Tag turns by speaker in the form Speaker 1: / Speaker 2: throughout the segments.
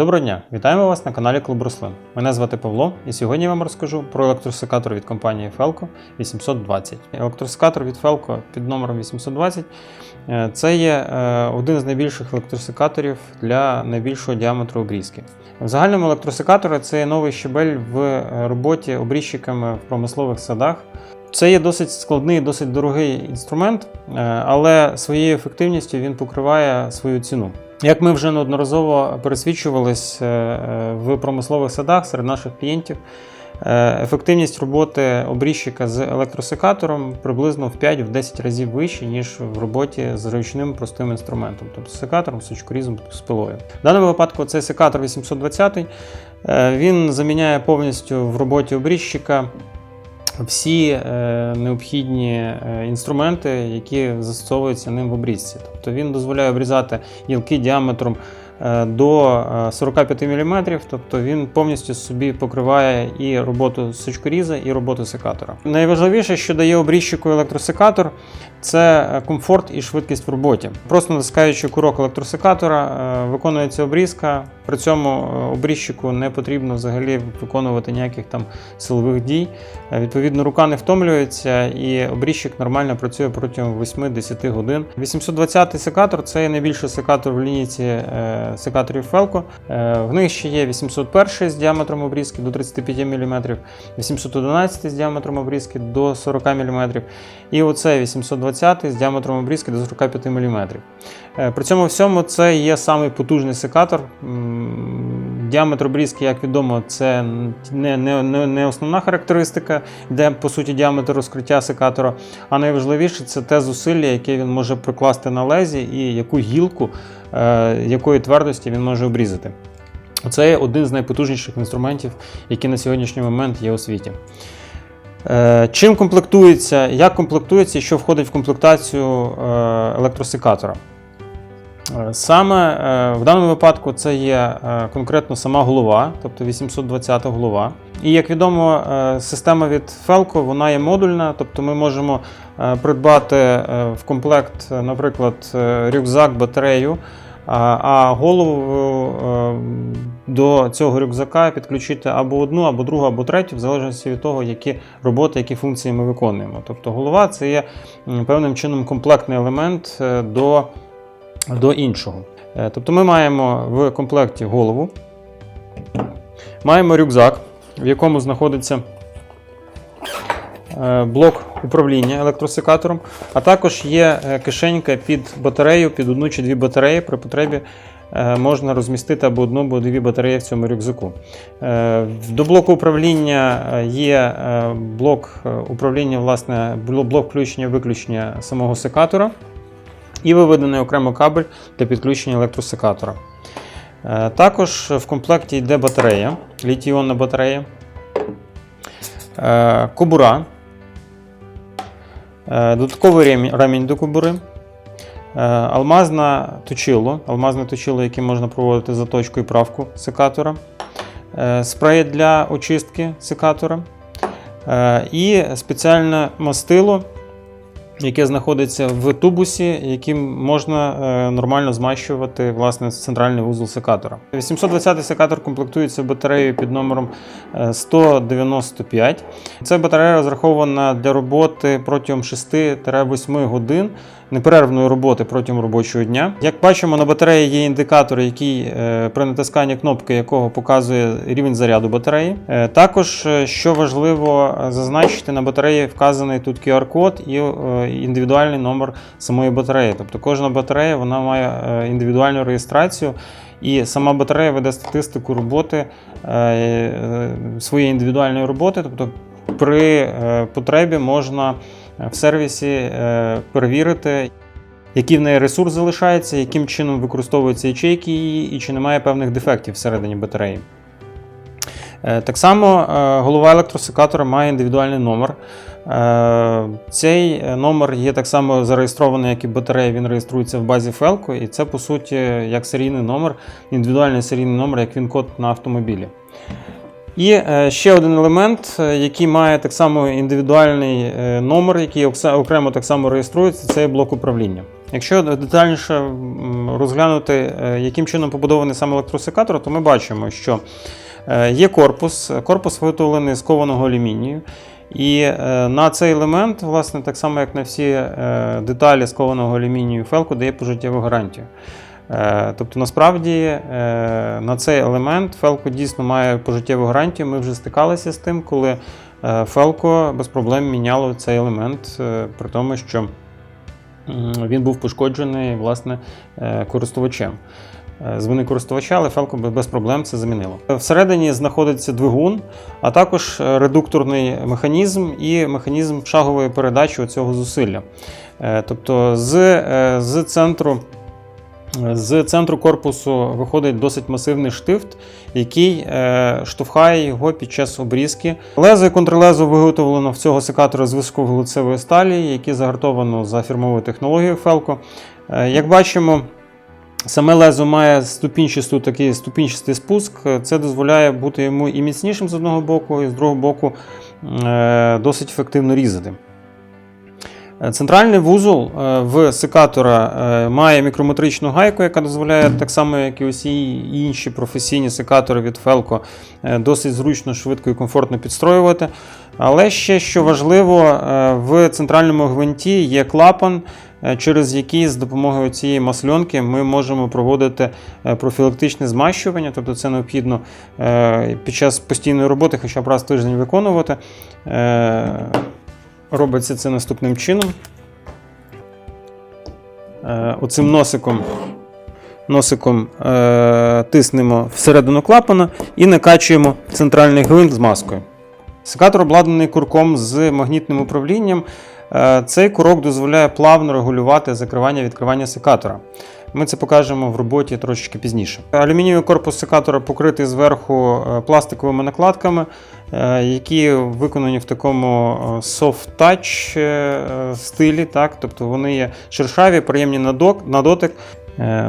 Speaker 1: Доброго дня! Вітаємо вас на каналі Клуб Рослин. Мене звати Павло, і сьогодні я вам розкажу про електросекатор від компанії Felco 820. Електросекатор від Felco під номером 820 е, це є е, один з найбільших електросекаторів для найбільшого діаметру обрізки. В загальному електросекатори це є новий щебель в роботі обрізчиками в промислових садах. Це є досить складний, досить дорогий інструмент, е, але своєю ефективністю він покриває свою ціну. Як ми вже неодноразово пересвідчувались е, е, в промислових садах серед наших клієнтів, е, ефективність роботи обрізчика з електросекатором приблизно в 5-10 разів вища, ніж в роботі з ручним простим інструментом, тобто секатором, сучкорізом, з пилою. В даному випадку цей секатор 820 е, він заміняє повністю в роботі обрізчика всі е, необхідні е, інструменти, які застосовуються ним в обрізці. Тобто він дозволяє обрізати гілки діаметром е, до е, 45 мм, тобто він повністю собі покриває і роботу сучкоріза, і роботу секатора. Найважливіше, що дає обрізчику електросекатор, це е, комфорт і швидкість в роботі. Просто натискаючи курок електросекатора, е, виконується обрізка. При цьому е, обрізчику не потрібно взагалі виконувати ніяких там силових дій. Відповідно, рука не втомлюється і обрізчик нормально працює протягом 8-10 годин. 820-й секатор це найбільший секатор в лінійці секаторів Felco. В них ще є 801 з діаметром обрізки до 35 мм, 811 з діаметром обрізки до 40 мм. І оцей 820 з діаметром обрізки до 45 мм. Е, При цьому всьому це є самий потужний секатор. Діаметр обрізки, як відомо, це не, не, не, не основна характеристика, де по суті діаметр розкриття секатора. А найважливіше це те зусилля, яке він може прикласти на лезі, і яку гілку, е, якої твердості він може обрізати. Це є один з найпотужніших інструментів, які на сьогоднішній момент є у світі. Е, Чим комплектується, як комплектується і що входить в комплектацію е, електросекатора? Е, Саме в даному випадку це є конкретно сама голова, тобто 820 голова. І як відомо, система від Felco вона є модульна, тобто ми можемо придбати в комплект, наприклад, рюкзак, батарею, а- голову до цього рюкзака підключити або одну, або другу, або третю, в залежності від того, які роботи, які функції ми виконуємо. Тобто голова це є певним чином комплектний елемент е, до до іншого. Е, Тобто ми маємо в комплекті голову, маємо рюкзак, в якому знаходиться е, блок управління електросекатором, а також є кишенька під батарею, під одну чи дві батареї. При потребі можна розмістити або одну, або дві батареї в цьому рюкзаку. Е, До блоку управління е, є е, блок е, управління, власне, блок включення-виключення самого секатора і виведений окремо кабель для підключення електросекатора. Е, Також в комплекті йде батарея, літій-іонна батарея, е, кобура, е, додатковий ремінь- до кобури, е, алмазне точило, алмазне точило, яке можна проводити заточку і правку секатора, е, спрей для очистки секатора е, і спеціальне мастило, яке знаходиться в тубусі, яким можна е, нормально змащувати власне центральний вузол секатора. 820 секатор комплектується батареєю під номером е, 195. Ця батарея розрахована для роботи протягом 6-8 годин неперервної роботи протягом робочого дня. Як бачимо, на батареї є індикатор, який е, при натисканні кнопки якого показує рівень заряду батареї. Е, Також, е, що важливо зазначити, на батареї вказаний тут QR-код і індивідуальний номер самої батареї. Тобто кожна батарея вона має індивідуальну реєстрацію. І сама батарея веде статистику роботи своєї індивідуальної роботи. Тобто при потребі можна в сервісі е, перевірити, який в неї ресурс залишається, яким чином використовуються ячейки її, і чи немає певних дефектів всередині батареї. Е, Так само е, голова електросекатора має індивідуальний номер. Цей номер є так само зареєстрований, як і батарея, він реєструється в базі Felco, і це по суті як серійний номер, індивідуальний серійний номер, як він код на автомобілі. І е, ще один елемент, е, який має так само індивідуальний е, номер, який окремо так само реєструється, це блок управління. Якщо детальніше розглянути, яким чином побудований сам електросекатор, то ми бачимо, що є корпус, корпус виготовлений з кованого алюмінію. І на цей елемент, власне, так само як на всі деталі з кованого алюмінію Фелко дає пожиттєву гарантію. Е, Тобто, насправді е, на цей елемент Фелко дійсно має пожиттєву гарантію. Ми вже стикалися з тим, коли е, Фелко без проблем міняло цей елемент, при тому, що він був пошкоджений власне користувачем. Е, З вини користувача, але Фелко без проблем це замінило. Всередині знаходиться двигун, а також редукторний механізм і механізм шагової передачі цього зусилля. Тобто з, з центру. З центру корпусу виходить досить масивний штифт, який е, штовхає його під час обрізки. Лезо і контрлезо виготовлено в цього секатора з високоглицевої сталі, які загартовано за фірмовою технологією Felco. Е, як бачимо, Саме лезо має ступінчасту, такий ступінчастий спуск. Це дозволяє бути йому і міцнішим з одного боку, і з другого боку е, досить ефективно різати. Е, Центральний вузол е, в секатора е, має мікрометричну гайку, яка дозволяє так само, як і усі інші професійні секатори від Felco, досить зручно, швидко і комфортно підстроювати. Але ще що важливо, в центральному гвинті є клапан, через який з допомогою цієї масльонки ми можемо проводити профілактичне змащування, тобто це необхідно під час постійної роботи, хоча б раз в тиждень виконувати. Робиться це наступним чином. Е, Оцим носиком, носиком е, тиснемо всередину клапана і накачуємо центральний гвинт з маскою. Секатор обладнаний курком з магнітним управлінням. Е, Цей курок дозволяє плавно регулювати закривання відкривання секатора. Ми це покажемо в роботі трошечки пізніше. Алюмінієвий корпус секатора покритий зверху е, пластиковими накладками, е, які виконані в такому е, soft touch е, стилі. Так? Тобто вони є шершаві, приємні на дотик.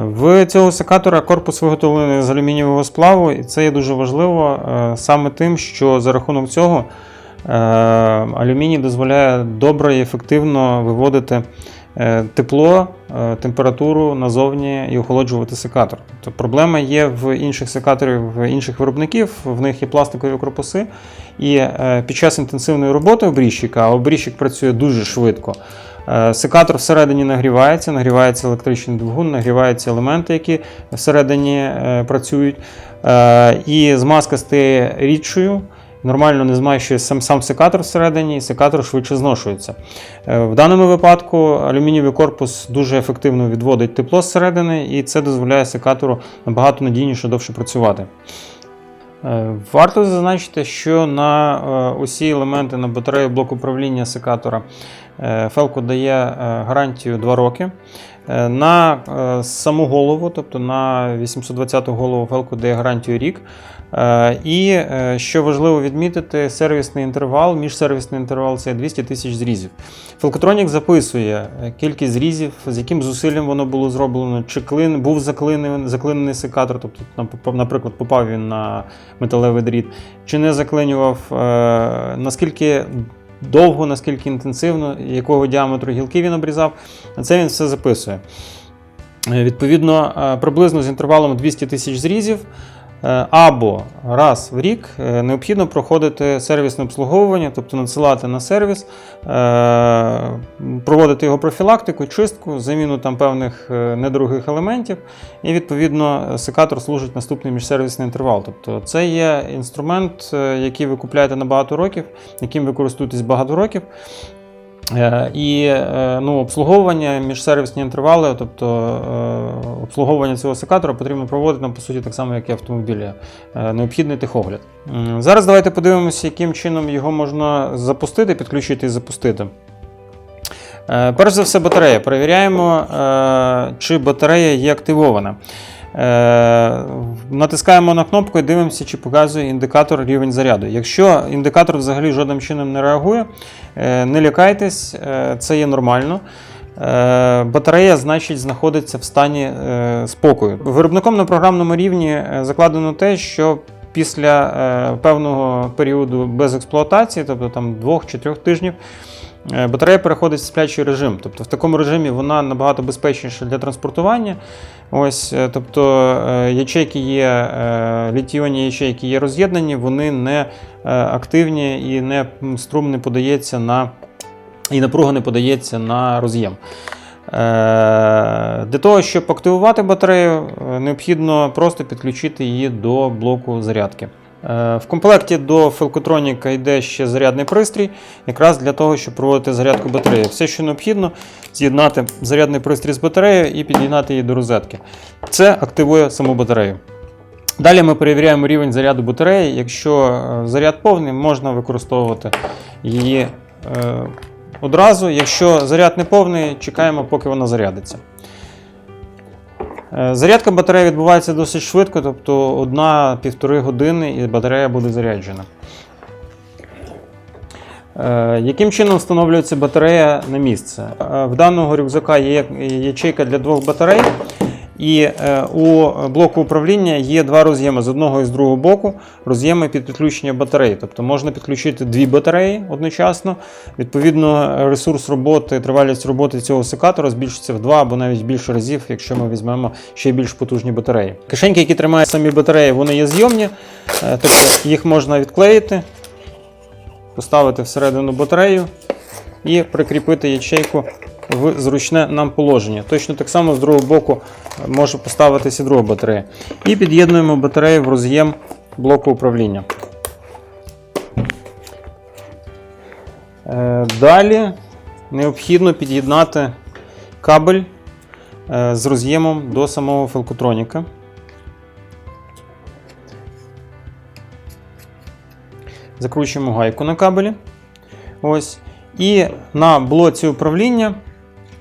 Speaker 1: В цього секатора корпус виготовлений з алюмінієвого сплаву, і це є дуже важливо саме тим, що за рахунок цього алюміній дозволяє добре і ефективно виводити тепло, е, температуру назовні і охолоджувати секатор. Тобто проблема є в інших секаторів, в інших виробників, в них є пластикові корпуси, і е, під час інтенсивної роботи обрізчика, а обрізчик працює дуже швидко. Е, Секатор всередині нагрівається, нагрівається електричний двигун, нагріваються елементи, які всередині е, працюють. Е, І змазка стає рідшою, нормально не змащує сам, сам секатор всередині, і секатор швидше зношується. Е, В даному випадку алюмінієвий корпус дуже ефективно відводить тепло зсередини, і це дозволяє секатору набагато надійніше довше працювати. Е, Варто зазначити, що на е, усі елементи на батарею блок управління секатора Felco дає гарантію 2 роки. На саму голову, тобто на 820 голову Felco дає гарантію рік. Е, І е, що важливо відмітити, сервісний інтервал, міжсервісний інтервал це 200 тисяч зрізів. Felkotronic записує е, кількість зрізів, з яким зусиллям воно було зроблено, чи клин був заклинений, заклинений секатор, тобто, наприклад, попав він на металевий дріт, чи не заклинював, наскільки довго, наскільки інтенсивно, якого діаметру гілки він обрізав. Це він все записує. Відповідно, приблизно з інтервалом 200 тисяч зрізів. Е, Або раз в рік е, необхідно проходити сервісне обслуговування, тобто надсилати на сервіс, е, проводити його профілактику, чистку, заміну там певних недорогих елементів, і відповідно секатор служить наступний міжсервісний інтервал. Тобто це є інструмент, який ви купляєте на багато років, яким ви користуєтесь багато років. Е, І е, ну, обслуговування, міжсервісні інтервали, тобто е, обслуговування цього секатора потрібно проводити ну, по суті так само, як і автомобілі. Необхідний техогляд. Зараз давайте подивимося, яким чином його можна запустити, підключити і запустити. Перш за все, батарея. Перевіряємо, чи батарея є активована. Е, Натискаємо на кнопку і дивимося, чи показує індикатор рівень заряду. Якщо індикатор взагалі жодним чином не реагує, е, не лякайтесь, е, це є нормально. Батарея, значить, знаходиться в стані спокою. Виробником на програмному рівні закладено те, що після певного періоду без експлуатації, тобто там 2-3 тижнів, батарея переходить в сплячий режим. Тобто в такому режимі вона набагато безпечніша для транспортування. Ось, е, тобто е, ячейки є, е, літіонні ячейки є роз'єднані, вони не е, активні і не струм не подається на і напруга не подається на роз'єм. Е, Для того, щоб активувати батарею, е, необхідно просто підключити її до блоку зарядки. Е, В комплекті до Felkotronica йде ще зарядний пристрій, якраз для того, щоб проводити зарядку батареї. Все, що необхідно, з'єднати зарядний пристрій з батареєю і під'єднати її до розетки. Це активує саму батарею. Далі ми перевіряємо рівень заряду батареї. Якщо е, заряд повний, можна використовувати її е, одразу. Якщо заряд не повний, чекаємо, поки вона зарядиться. Е, Зарядка батареї відбувається досить швидко, тобто 1-1,5 години і батарея буде заряджена. Е, Яким чином встановлюється батарея на місце? Е, В даного рюкзака є ячейка для двох батарей, і е, у блоку управління є два роз'єми з одного і з другого боку, роз'єми під підключення батареї. Тобто можна підключити дві батареї одночасно. Відповідно, ресурс роботи, тривалість роботи цього секатора збільшиться в два або навіть більше разів, якщо ми візьмемо ще більш потужні батареї. Кишеньки, які тримають самі батареї, вони є зйомні, е, тобто їх можна відклеїти, поставити всередину батарею і прикріпити ячейку в зручне нам положення. Точно так само з другого боку може поставитися друга батарея. І під'єднуємо батарею в роз'єм блоку управління. Е, Далі необхідно під'єднати кабель е, з роз'ємом до самого фелкотроніка. Закручуємо гайку на кабелі. Ось. І на блоці управління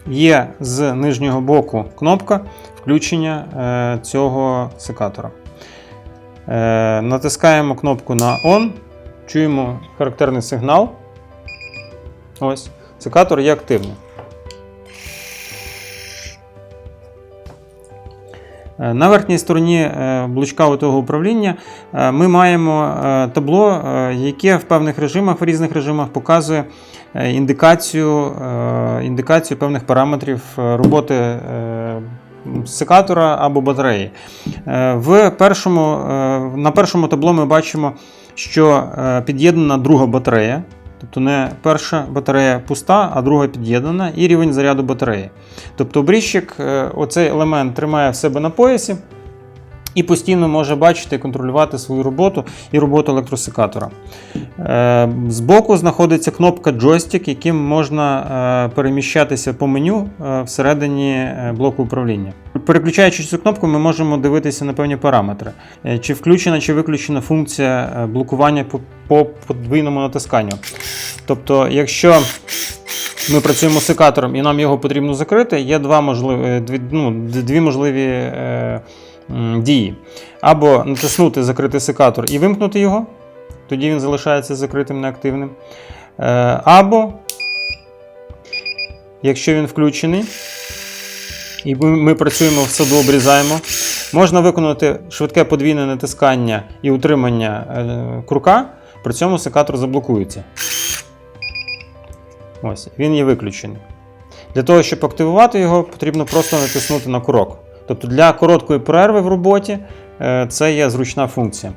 Speaker 1: є з нижнього боку кнопка включення е, цього секатора. Е, натискаємо кнопку на ON, чуємо характерний сигнал. Ось, секатор є активний. На верхній стороні е, блочка того управління е, ми маємо е, табло, е, яке в певних режимах, в різних режимах показує е, індикацію, е, індикацію певних параметрів е, роботи е, секатора або батареї. Е, В першому, е, на першому табло ми бачимо, що е, під'єднана друга батарея. Тобто не перша батарея пуста, а друга під'єднана, і рівень заряду батареї. Тобто обрізчик е, оцей елемент тримає в себе на поясі і постійно може бачити і контролювати свою роботу і роботу електросекатора. Е, Збоку знаходиться кнопка джойстик, яким можна е, переміщатися по меню е, всередині блоку управління. Переключаючи цю кнопку, ми можемо дивитися на певні параметри. Чи включена чи виключена функція блокування по, по подвійному натисканню. Тобто, якщо ми працюємо з секатором і нам його потрібно закрити, є два можливі, дві, ну, дві можливі дії. Або натиснути закрити секатор і вимкнути його, тоді він залишається закритим неактивним. Е, або, якщо він включений, і ми, ми працюємо в саду, обрізаємо, можна виконати швидке подвійне натискання і утримання е, крука, при цьому секатор заблокується. Ось, він є виключений. Для того, щоб активувати його, потрібно просто натиснути на курок. Тобто для короткої перерви в роботі е, це є зручна функція.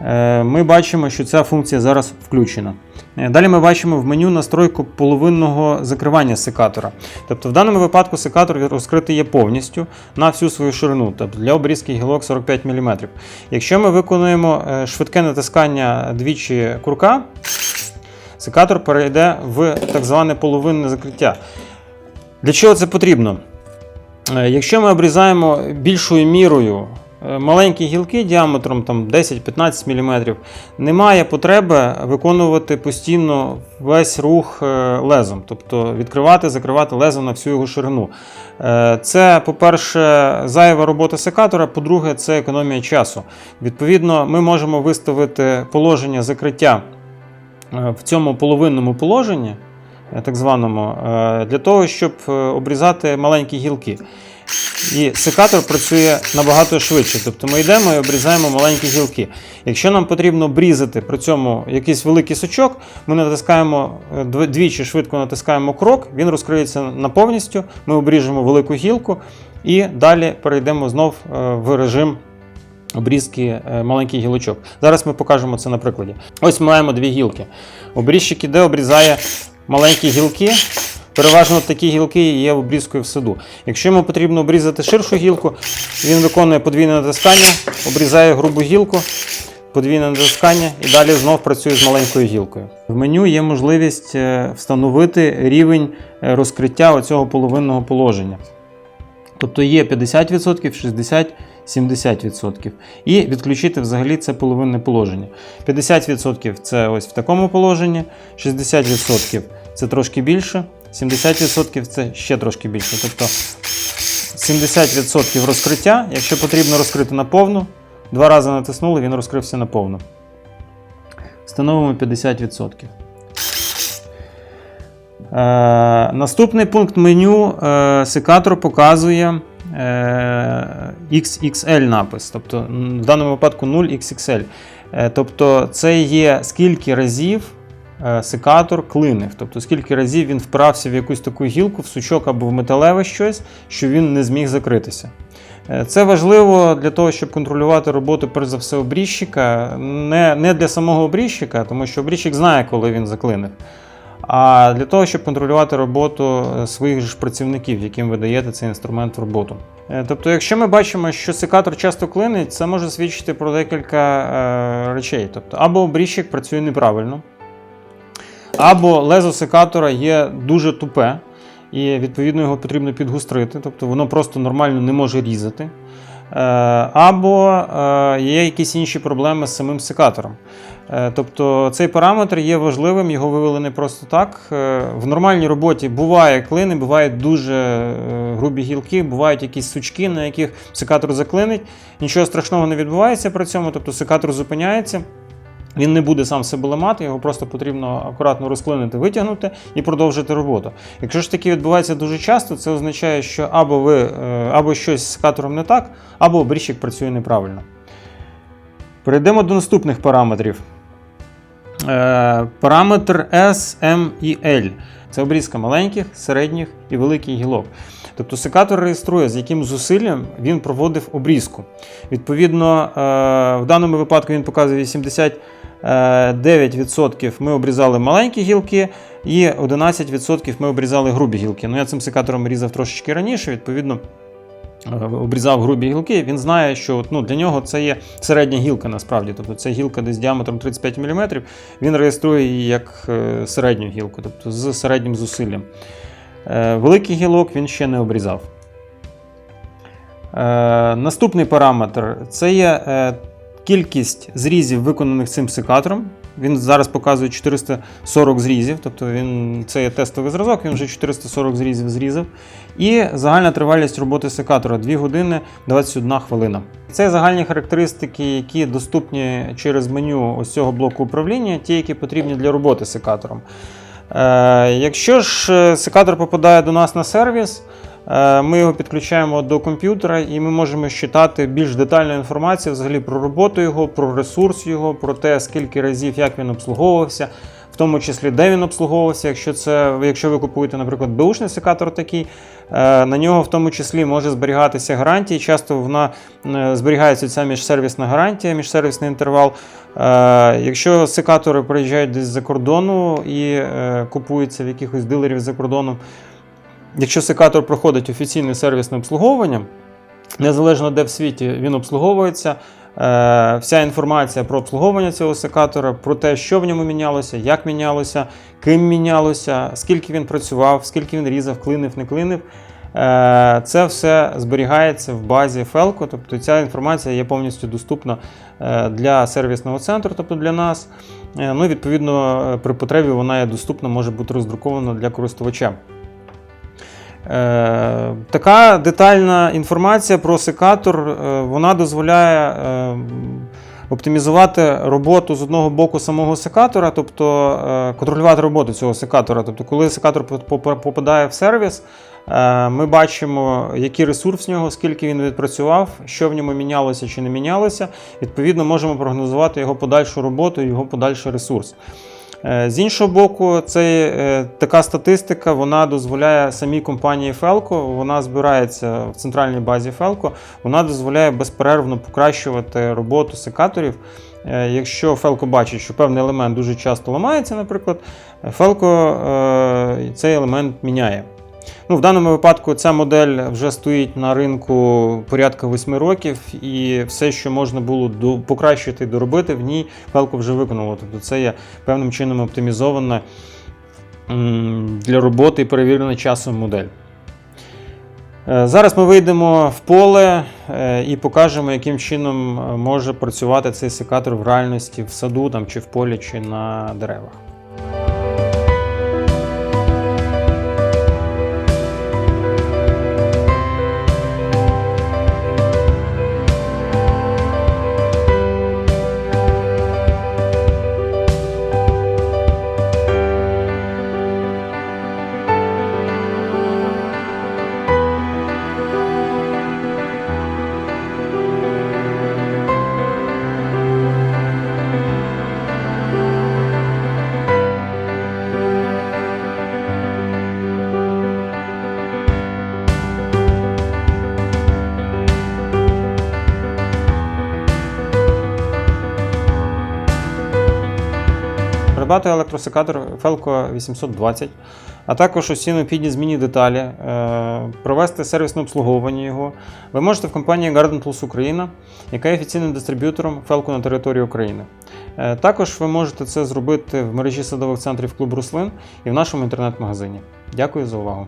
Speaker 1: Е, Ми бачимо, що ця функція зараз включена. Е, Далі ми бачимо в меню настройку половинного закривання секатора. Тобто в даному випадку секатор розкритий є повністю на всю свою ширину, тобто для обрізки гілок 45 мм. Якщо ми виконуємо швидке натискання двічі курка, секатор перейде в так зване половинне закриття. Для чого це потрібно? Е, Якщо ми обрізаємо більшою мірою е, маленькі гілки діаметром там, 10-15 мм, немає потреби виконувати постійно весь рух е, лезом, тобто відкривати, закривати лезо на всю його ширину. Це, по-перше, зайва робота секатора, по-друге, це економія часу. Відповідно, ми можемо виставити положення закриття в цьому половинному положенні, так званому, е, для того, щоб е, обрізати маленькі гілки. І секатор працює набагато швидше. Тобто ми йдемо і обрізаємо маленькі гілки. Якщо нам потрібно обрізати при цьому якийсь великий сучок, ми натискаємо е, двічі швидко натискаємо крок, він розкриється на повністю, ми обріжемо велику гілку і далі перейдемо знов е, в режим обрізки е, маленьких гілочок. Зараз ми покажемо це на прикладі. Ось ми маємо дві гілки. Обрізчик іде, обрізає маленькі гілки. Переважно такі гілки є обрізкою в саду. Якщо йому потрібно обрізати ширшу гілку, він виконує подвійне натискання, обрізає грубу гілку, подвійне натискання і далі знов працює з маленькою гілкою. В меню є можливість е, встановити рівень е, розкриття оцього половинного положення. Тобто є 50%, 60%, 70%. І відключити взагалі це половинне положення. 50% це ось в такому положенні, 60% це трошки більше, 70% це ще трошки більше. Тобто 70% розкриття, якщо потрібно розкрити на повну, два рази натиснули, він розкрився на повну. Встановимо 50%. Е, наступний пункт меню е, секатор показує XXL напис, тобто в даному випадку 0XXL. Е, тобто це є скільки разів е, секатор клинив, тобто скільки разів він вправся в якусь таку гілку, в сучок або в металеве щось, що він не зміг закритися. Е, Це важливо для того, щоб контролювати роботу, перш за все, обрізчика. Не, не для самого обрізчика, тому що обрізчик знає, коли він заклинив. А для того, щоб контролювати роботу е, своїх ж працівників, яким ви даєте цей інструмент в роботу. Е, Тобто, якщо ми бачимо, що секатор часто клинить, це може свідчити про декілька е, речей. Тобто, або обрізчик працює неправильно, або лезо секатора є дуже тупе, і відповідно його потрібно підгустрити, тобто воно просто нормально не може різати. Е, Або е, є якісь інші проблеми з самим секатором. Е, Тобто цей параметр є важливим, його вивели не просто так. В нормальній роботі буває клини, бувають дуже грубі гілки, бувають якісь сучки, на яких секатор заклинить. Нічого страшного не відбувається при цьому, тобто секатор зупиняється. Він не буде сам себе ламати, його просто потрібно акуратно розклинити, витягнути і продовжити роботу. Якщо ж таке відбувається дуже часто, це означає, що або ви е, або щось з секатором не так, або обрізчик працює неправильно. Перейдемо до наступних параметрів. Е, Параметр S, M і L. Це обрізка маленьких, середніх і великих гілок. Тобто секатор реєструє, з яким зусиллям він проводив обрізку. Відповідно, е, в даному випадку він показує 89% ми обрізали маленькі гілки, і 11% ми обрізали грубі гілки. Ну, я цим секатором різав трошечки раніше, відповідно. е, Обрізав грубі гілки, він знає, що ну, для нього це є середня гілка насправді. Тобто це гілка десь діаметром 35 мм. Він реєструє її як е, середню гілку, тобто з середнім зусиллям. Е, Великий гілок він ще не обрізав. Наступний параметр це є кількість зрізів, виконаних цим секатором. Він зараз показує 440 зрізів, тобто він, це є тестовий зразок, він вже 440 зрізів зрізав. І загальна тривалість роботи секатора 2 години 21 хвилина. Це загальні характеристики, які доступні через меню ось цього блоку управління, ті, які потрібні для роботи секатором. Е, якщо ж е, секатор попадає до нас на сервіс, ми його підключаємо до комп'ютера і ми можемо считати більш детальну інформацію взагалі про роботу його, про ресурс його, про те, скільки разів як він обслуговувався, в тому числі де він обслуговувався. Якщо це, якщо ви купуєте, наприклад, беушний секатор такий, е, на нього в тому числі може зберігатися гарантія. Часто вона е, зберігається ця міжсервісна гарантія, міжсервісний інтервал. Е, Якщо секатори приїжджають десь за кордону і е, купуються в якихось дилерів за кордоном, якщо секатор проходить офіційне сервісне обслуговування, незалежно де в світі він обслуговується, е, вся інформація про обслуговування цього секатора, про те, що в ньому мінялося, як мінялося, ким мінялося, скільки він працював, скільки він різав, клинив, не клинив. Е, Це все зберігається в базі Felco, тобто ця інформація є повністю доступна е, для сервісного центру, тобто для нас. Ну, і, відповідно, при потребі вона є доступна, може бути роздрукована для користувача. Е, Така детальна інформація про секатор е, вона дозволяє е, оптимізувати роботу з одного боку самого секатора, тобто контролювати роботу цього секатора. Тобто, коли секатор поп- поп- попадає в сервіс, Ми бачимо, який ресурс в нього, скільки він відпрацював, що в ньому мінялося чи не мінялося. Відповідно, можемо прогнозувати його подальшу роботу його подальший ресурс. Е, З іншого боку, це е, така статистика вона дозволяє самій компанії Felco, вона збирається в центральній базі Felco, вона дозволяє безперервно покращувати роботу секаторів. Е, Якщо Felco бачить, що певний елемент дуже часто ламається, наприклад, Felco цей елемент міняє. Ну, в даному випадку ця модель вже стоїть на ринку порядка 8 років, і все, що можна було покращити і доробити, в ній Felco вже виконало. Тобто це є певним чином оптимізована для роботи і перевірена часом модель. Е, Зараз ми вийдемо в поле е, і покажемо, яким чином е, може працювати цей секатор в реальності в саду там, чи в полі, чи на деревах. Придбати електросекатор Felco 820, а також усі необхідні змінні деталі, е, провести сервісне обслуговування його. Ви можете в компанії Garden Tools Україна, яка є офіційним дистриб'ютором Felco на території України. Е, Також ви можете це зробити в мережі садових центрів клуб Руслин і в нашому інтернет-магазині. Дякую за увагу!